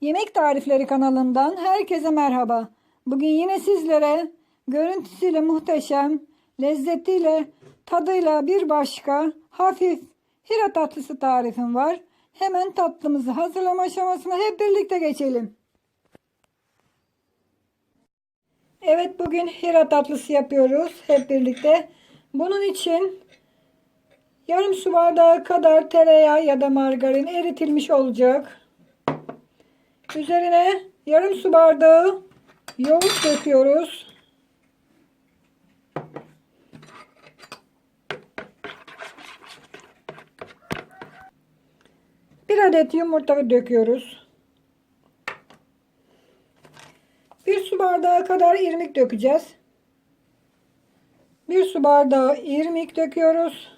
Yemek Tarifleri kanalından herkese merhaba. Bugün yine sizlere görüntüsüyle muhteşem, lezzetiyle, tadıyla bir başka hafif hira tatlısı tarifim var. Hemen tatlımızı hazırlama aşamasına hep birlikte geçelim. Evet bugün hira tatlısı yapıyoruz hep birlikte. Bunun için yarım su bardağı kadar tereyağı ya da margarin eritilmiş olacak. Üzerine yarım su bardağı yoğurt döküyoruz. Bir adet yumurta döküyoruz. Bir su bardağı kadar irmik dökeceğiz. Bir su bardağı irmik döküyoruz.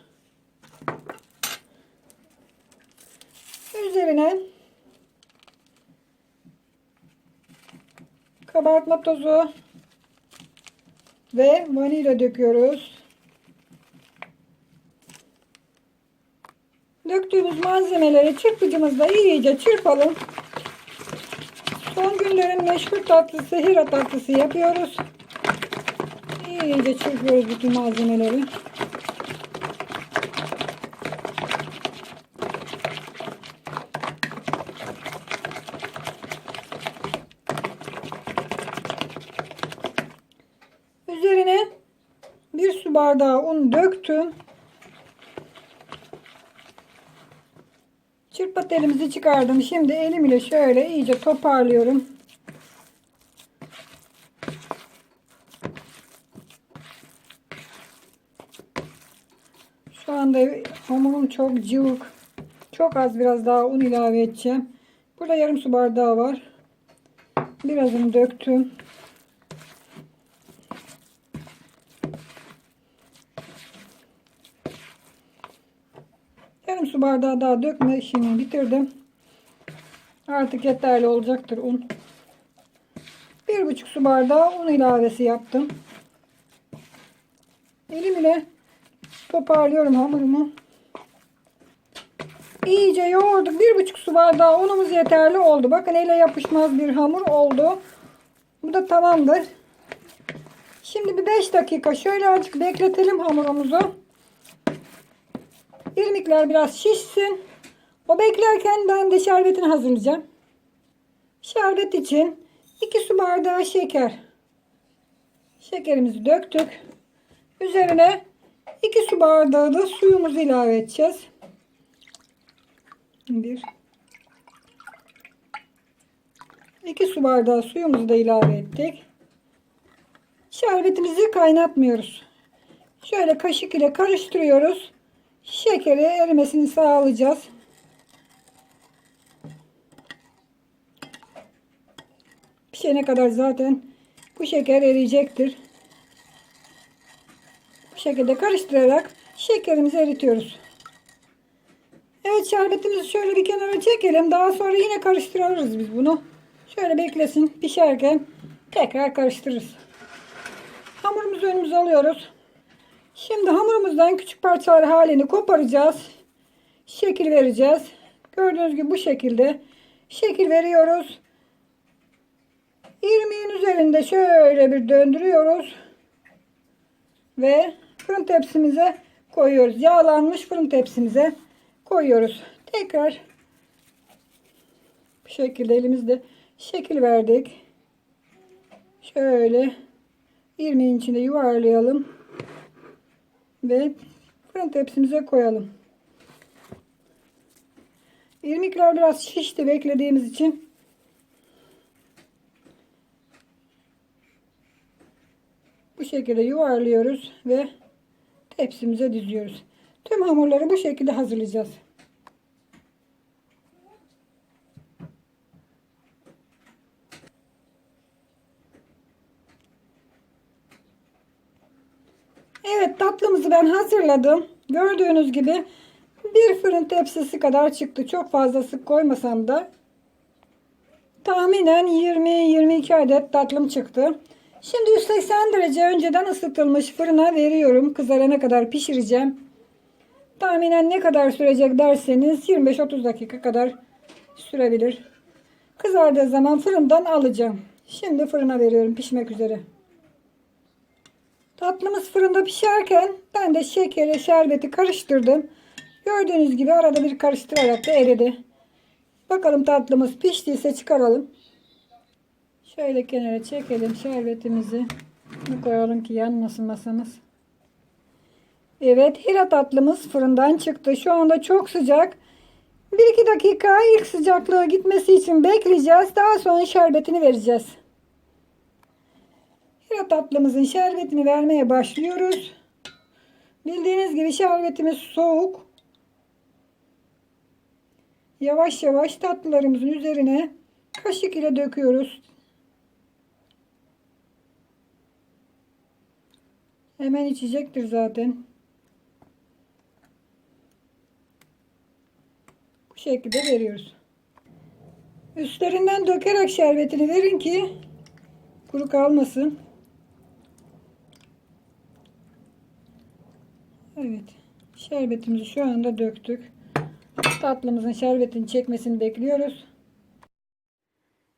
Üzerine kabartma tozu ve vanilya döküyoruz. Döktüğümüz malzemeleri çırpıcımızla iyice çırpalım. Son günlerin meşhur tatlısı hira tatlısı yapıyoruz. İyice çırpıyoruz bütün malzemeleri. Üzerine bir su bardağı un döktüm. Çırpma telimizi çıkardım. Şimdi elim ile şöyle iyice toparlıyorum. Şu anda hamurum çok cıvık. Çok az biraz daha un ilave edeceğim. Burada yarım su bardağı var. Birazını döktüm. Yarım su bardağı daha dökme işini bitirdim. Artık yeterli olacaktır un. Bir buçuk su bardağı un ilavesi yaptım. Elim ile toparlıyorum hamurumu. İyice yoğurduk. Bir buçuk su bardağı unumuz yeterli oldu. Bakın ele yapışmaz bir hamur oldu. Bu da tamamdır. Şimdi bir 5 dakika şöyle azıcık bekletelim hamurumuzu. İrmikler biraz şişsin. O beklerken ben de şerbetini hazırlayacağım. Şerbet için 2 su bardağı şeker. Şekerimizi döktük. Üzerine 2 su bardağı da suyumuzu ilave edeceğiz. 1 2 su bardağı suyumuzu da ilave ettik. Şerbetimizi kaynatmıyoruz. Şöyle kaşık ile karıştırıyoruz. Şekeri erimesini sağlayacağız. Pişene kadar zaten bu şeker eriyecektir. Bu şekilde karıştırarak şekerimizi eritiyoruz. Evet şerbetimizi şöyle bir kenara çekelim. Daha sonra yine karıştırırız biz bunu. Şöyle beklesin pişerken tekrar karıştırırız. Hamurumuzu önümüze alıyoruz. Şimdi hamurumuzdan küçük parçalar halini koparacağız. Şekil vereceğiz. Gördüğünüz gibi bu şekilde şekil veriyoruz. İrmiğin üzerinde şöyle bir döndürüyoruz. Ve fırın tepsimize koyuyoruz. Yağlanmış fırın tepsimize koyuyoruz. Tekrar bu şekilde elimizde şekil verdik. Şöyle irmiğin içinde yuvarlayalım ve fırın tepsimize koyalım. İrmikler biraz şişti beklediğimiz için. Bu şekilde yuvarlıyoruz ve tepsimize diziyoruz. Tüm hamurları bu şekilde hazırlayacağız. Evet tatlımızı ben hazırladım. Gördüğünüz gibi bir fırın tepsisi kadar çıktı. Çok fazla sık koymasam da tahminen 20-22 adet tatlım çıktı. Şimdi 180 derece önceden ısıtılmış fırına veriyorum. Kızarana kadar pişireceğim. Tahminen ne kadar sürecek derseniz 25-30 dakika kadar sürebilir. Kızardığı zaman fırından alacağım. Şimdi fırına veriyorum pişmek üzere. Tatlımız fırında pişerken ben de şekeri, şerbeti karıştırdım. Gördüğünüz gibi arada bir karıştırarak da eridi. Bakalım tatlımız piştiyse çıkaralım. Şöyle kenara çekelim şerbetimizi. Bunu koyalım ki yanmasın masamız. Evet hira tatlımız fırından çıktı. Şu anda çok sıcak. 1-2 dakika ilk sıcaklığı gitmesi için bekleyeceğiz. Daha sonra şerbetini vereceğiz. Hira tatlımızın şerbetini vermeye başlıyoruz. Bildiğiniz gibi şerbetimiz soğuk. Yavaş yavaş tatlılarımızın üzerine kaşık ile döküyoruz. Hemen içecektir zaten. Bu şekilde veriyoruz. Üstlerinden dökerek şerbetini verin ki kuru kalmasın. Evet. Şerbetimizi şu anda döktük. Tatlımızın şerbetini çekmesini bekliyoruz.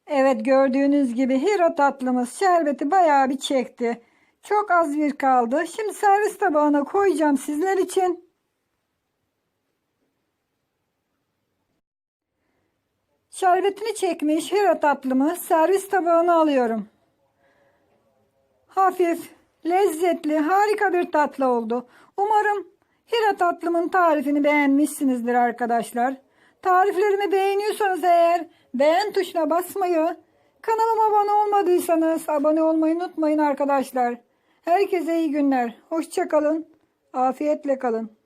Evet gördüğünüz gibi hero tatlımız şerbeti bayağı bir çekti. Çok az bir kaldı. Şimdi servis tabağına koyacağım sizler için. Şerbetini çekmiş hero tatlımı servis tabağına alıyorum. Hafif, lezzetli, harika bir tatlı oldu. Umarım hira tatlımın tarifini beğenmişsinizdir arkadaşlar. Tariflerimi beğeniyorsanız eğer beğen tuşuna basmayı, kanalıma abone olmadıysanız abone olmayı unutmayın arkadaşlar. Herkese iyi günler. Hoşçakalın. Afiyetle kalın.